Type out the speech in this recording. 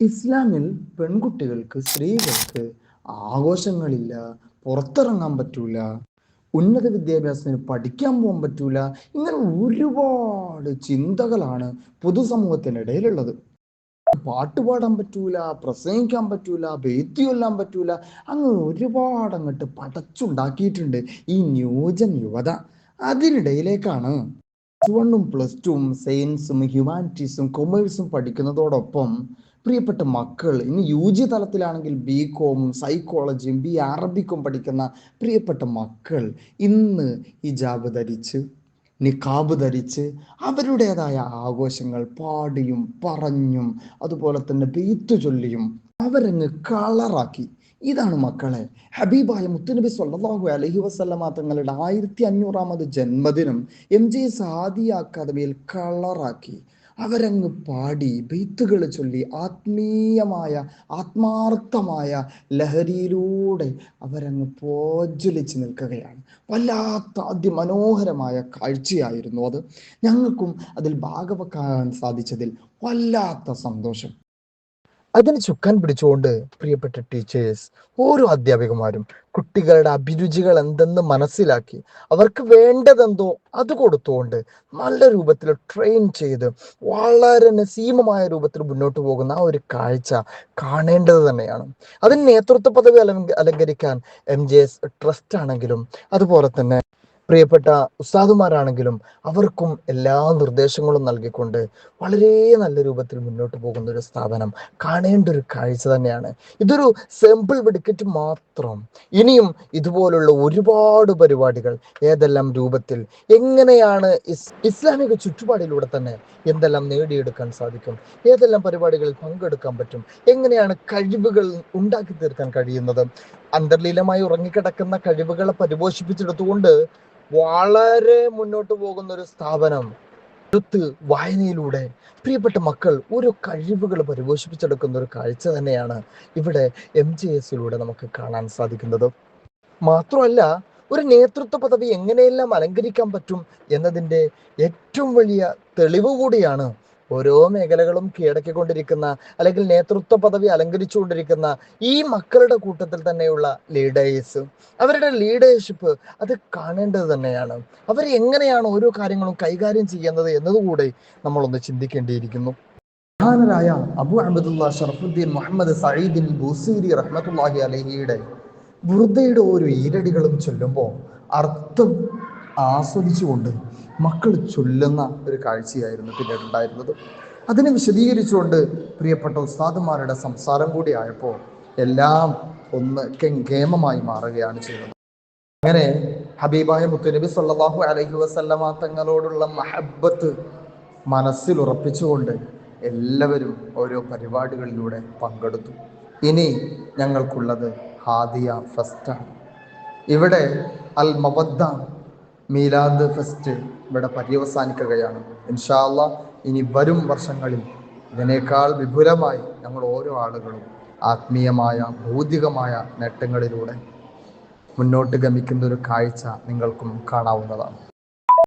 ഇസ്ലാമിൽ പെൺകുട്ടികൾക്ക് സ്ത്രീകൾക്ക് ആഘോഷങ്ങളില്ല പുറത്തിറങ്ങാൻ പറ്റൂല ഉന്നത വിദ്യാഭ്യാസത്തിന് പഠിക്കാൻ പോകാൻ പറ്റൂല ഇങ്ങനെ ഒരുപാട് ചിന്തകളാണ് പൊതുസമൂഹത്തിനിടയിലുള്ളത് പാട്ടുപാടാൻ പറ്റൂല പ്രസംഗിക്കാൻ പറ്റൂല ബേത്തി കൊല്ലാൻ പറ്റൂല അങ്ങനെ ഒരുപാട് അങ്ങോട്ട് പടച്ചുണ്ടാക്കിയിട്ടുണ്ട് ഈ ന്യൂജൻ യുവത. അതിനിടയിലേക്കാണ് പ്ലസ് ടുവും സയൻസും ഹ്യൂമാനിറ്റീസും കൊമേഴ്സും പഠിക്കുന്നതോടൊപ്പം പ്രിയപ്പെട്ട മക്കൾ ഇനി യു ജി തലത്തിലാണെങ്കിൽ ബി കോമും സൈക്കോളജിയും ബി അറബിക്കും പഠിക്കുന്ന പ്രിയപ്പെട്ട മക്കൾ ഇന്ന് ഹിജാബ് ധരിച്ച് നിക്കാബ് ധരിച്ച് അവരുടേതായ ആഘോഷങ്ങൾ പാടിയും പറഞ്ഞും അതുപോലെ തന്നെ പെയ്ത്തു ചൊല്ലിയും അവരങ്ങ് കളറാക്കി. ഇതാണ് മക്കളെ ഹബീബായ മുത്തുനബി സല്ലല്ലാഹു അലൈഹി വസല്ലമ തങ്ങളുടെ ആയിരത്തി അഞ്ഞൂറാമത് ജന്മദിനം എം ജെ സാദിയ അക്കാദമിയിൽ കളറാക്കി. അവരങ്ങ് പാടി ബെയ്ത്തുകൾ ചൊല്ലി ആത്മീയമായ ആത്മാർത്ഥമായ ലഹരിയിലൂടെ അവരങ്ങ് പ്രോജ്വലിച്ച് നിൽക്കുകയാണ്. വല്ലാത്ത അതിമനോഹരമായ കാഴ്ചയായിരുന്നു അത്. ഞങ്ങൾക്കും അതിൽ ഭാഗവെക്കാൻ സാധിച്ചതിൽ വല്ലാത്ത സന്തോഷം. അതിന് ചുക്കാൻ പിടിച്ചുകൊണ്ട് പ്രിയപ്പെട്ട ടീച്ചേഴ്സ് ഓരോ അധ്യാപികമാരും കുട്ടികളുടെ അഭിരുചികൾ എന്തെന്ന് മനസ്സിലാക്കി അവർക്ക് വേണ്ടതെന്തോ അത് കൊടുത്തുകൊണ്ട് നല്ല രൂപത്തിൽ ട്രെയിൻ ചെയ്ത് വളരെ നസീമമായ രൂപത്തിൽ മുന്നോട്ട് പോകുന്ന ആ ഒരു കാഴ്ച കാണേണ്ടത് തന്നെയാണ്. അതിന് നേതൃത്വ പദവി അലങ്ക അലങ്കരിക്കാൻ എം ജെ എസ് ട്രസ്റ്റ് ആണെങ്കിലും അതുപോലെ തന്നെ പ്രിയപ്പെട്ട ഉസ്താദുമാരാണെങ്കിലും അവർക്കും എല്ലാ നിർദ്ദേശങ്ങളും നൽകിക്കൊണ്ട് വളരെ നല്ല രൂപത്തിൽ മുന്നോട്ട് പോകുന്ന ഒരു സ്ഥാപനം കാണേണ്ട ഒരു കാഴ്ച തന്നെയാണ്. ഇതൊരു സിമ്പിൾ വെടിക്കറ്റ് മാത്രം. ഇനിയും ഇതുപോലുള്ള ഒരുപാട് പരിപാടികൾ ഏതെല്ലാം രൂപത്തിൽ എങ്ങനെയാണ് ഇസ് ഇസ്ലാമിക ചുറ്റുപാടിലൂടെ തന്നെ എന്തെല്ലാം നേടിയെടുക്കാൻ സാധിക്കും ഏതെല്ലാം പരിപാടികളിൽ പങ്കെടുക്കാൻ പറ്റും എങ്ങനെയാണ് കഴിവുകൾ ഉണ്ടാക്കി തീർക്കാൻ കഴിയുന്നത് അന്തർലീലമായി ഉറങ്ങിക്കിടക്കുന്ന കഴിവുകളെ പരിപോഷിപ്പിച്ചെടുത്തുകൊണ്ട് വളരെ മുന്നോട്ട് പോകുന്ന ഒരു സ്ഥാപനം എഴുത്ത് വായനയിലൂടെ പ്രിയപ്പെട്ട മക്കൾ ഓരോ കഴിവുകൾ പരിപോഷിപ്പിച്ചെടുക്കുന്ന ഒരു കാഴ്ച തന്നെയാണ് ഇവിടെ എം ജെ എസിലൂടെ നമുക്ക് കാണാൻ സാധിക്കുന്നത്. മാത്രമല്ല ഒരു നേതൃത്വ പദവി എങ്ങനെയെല്ലാം അലങ്കരിക്കാൻ പറ്റും എന്നതിന്റെ ഏറ്റവും വലിയ തെളിവ് കൂടിയാണ് ഓരോ മേഖലകളും കീഴടക്കിക്കൊണ്ടിരിക്കുന്ന അല്ലെങ്കിൽ നേതൃത്വ പദവി അലങ്കരിച്ചുകൊണ്ടിരിക്കുന്ന ഈ മക്കളുടെ കൂട്ടത്തിൽ തന്നെയുള്ള ലീഡേഴ്സ് അവരുടെ ലീഡേഴ്ഷിപ്പ് അത് കാണേണ്ടത് തന്നെയാണ്. അവർ എങ്ങനെയാണ് ഓരോ കാര്യങ്ങളും കൈകാര്യം ചെയ്യുന്നത് എന്നതുകൂടെ നമ്മളൊന്ന് ചിന്തിക്കേണ്ടിയിരിക്കുന്നു. മഹാനരായ അബു അഹമ്മദുല്ല ഷറഫുദ്ദീൻ മുഹമ്മദ് സയ്യിദിൻ ബുസീരി റഹ്മത്തുല്ലാഹി അലഹിയുടെ വൃദ്ധയുടെ ഓരോ ഈരടികളും ചൊല്ലുമ്പോൾ അർത്ഥം ആസ്വദിച്ചുകൊണ്ട് മക്കൾ ചൊല്ലുന്ന ഒരു കാഴ്ചയായിരുന്നു പിന്നീട് ഉണ്ടായിരുന്നത്. അതിനെ വിശദീകരിച്ചുകൊണ്ട് പ്രിയപ്പെട്ട ഉസ്താദുമാരുടെ സംസാരം കൂടി ആയപ്പോൾ എല്ലാം ഒന്ന് കെങ്കേമമായി മാറുകയാണ് ചെയ്യുന്നത് അങ്ങനെ ഹബീബായ മുത്തുനബി സല്ലാഹു അലഹി വസല്ലമ തങ്ങളോടുള്ള മഹബത്ത് മനസ്സിൽ ഉറപ്പിച്ചുകൊണ്ട് എല്ലാവരും ഓരോ പരിപാടികളിലൂടെ പങ്കെടുത്തു. ഇനി ഞങ്ങൾക്കുള്ളത് ഹാദിയ ഫസ്റ്റാണ്. ഇവിടെ അൽ മവദ്ദ മീലാദ് ഫെസ്റ്റ് ഇവിടെ പര്യവസാനിക്കുകയാണ്. ഇൻഷാല്ല ഇനി വരും വർഷങ്ങളിൽ ഇതിനേക്കാൾ വിപുലമായി ഞങ്ങൾ ഓരോ ആളുകളും ആത്മീയമായ ഭൗതികമായ നേട്ടങ്ങളിലൂടെ മുന്നോട്ട് ഗമിക്കുന്ന ഒരു കാഴ്ച നിങ്ങൾക്കും കാണാവുന്നതാണ്.